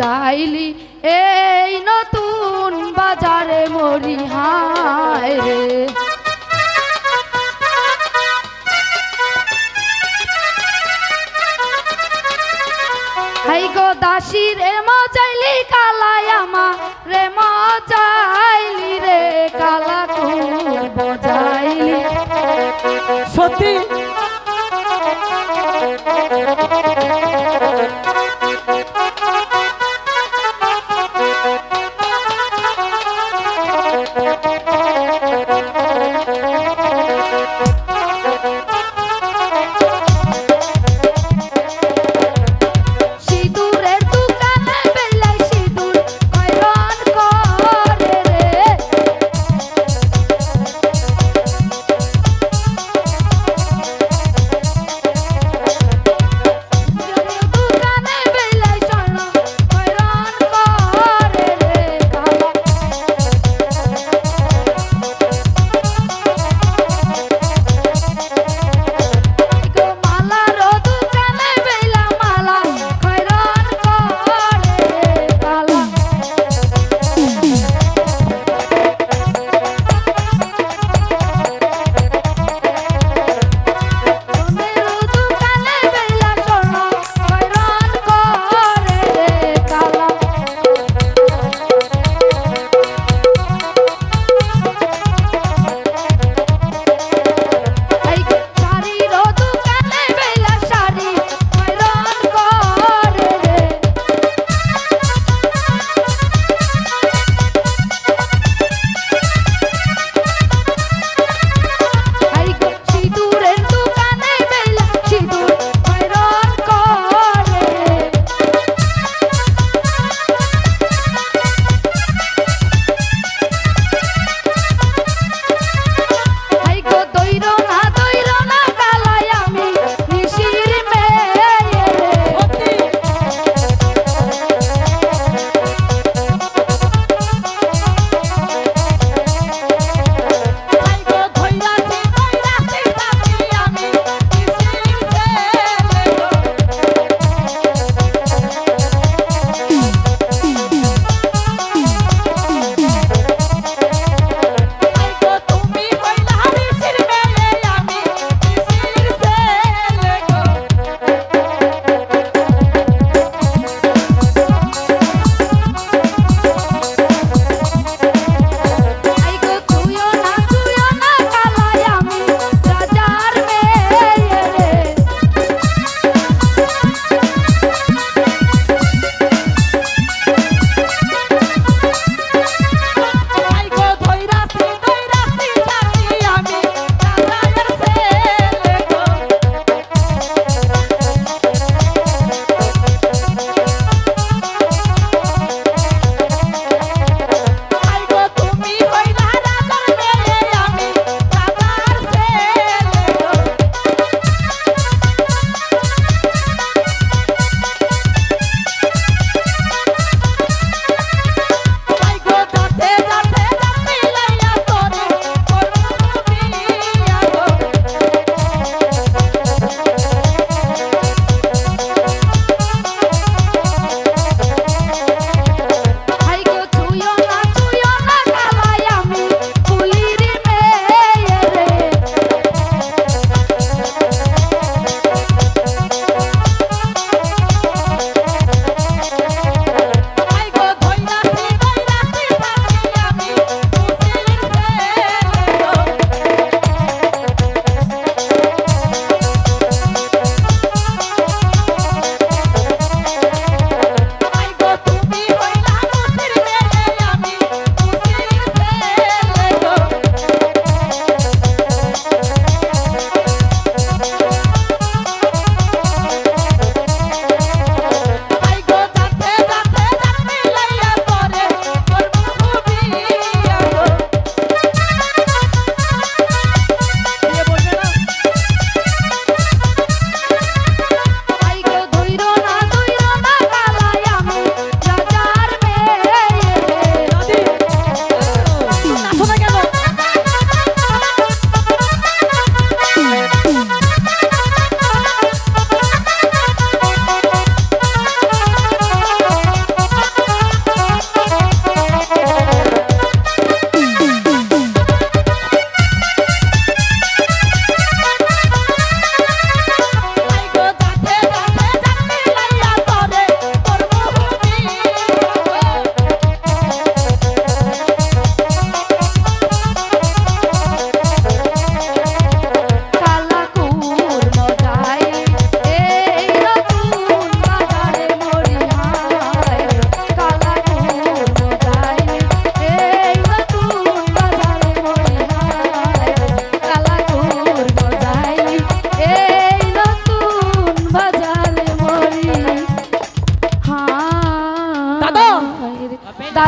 যাইলি, এই নতুন বাজারে মরি হায় রে। হাই গো দাসী রে, মজাইলি কালায়ামা রে, মজাইলি রে কুল বজাইলি। সত্যি?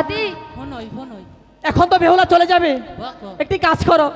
দাদি এখন তো বেহুলা চলে যাবে। একটি কাজ করো।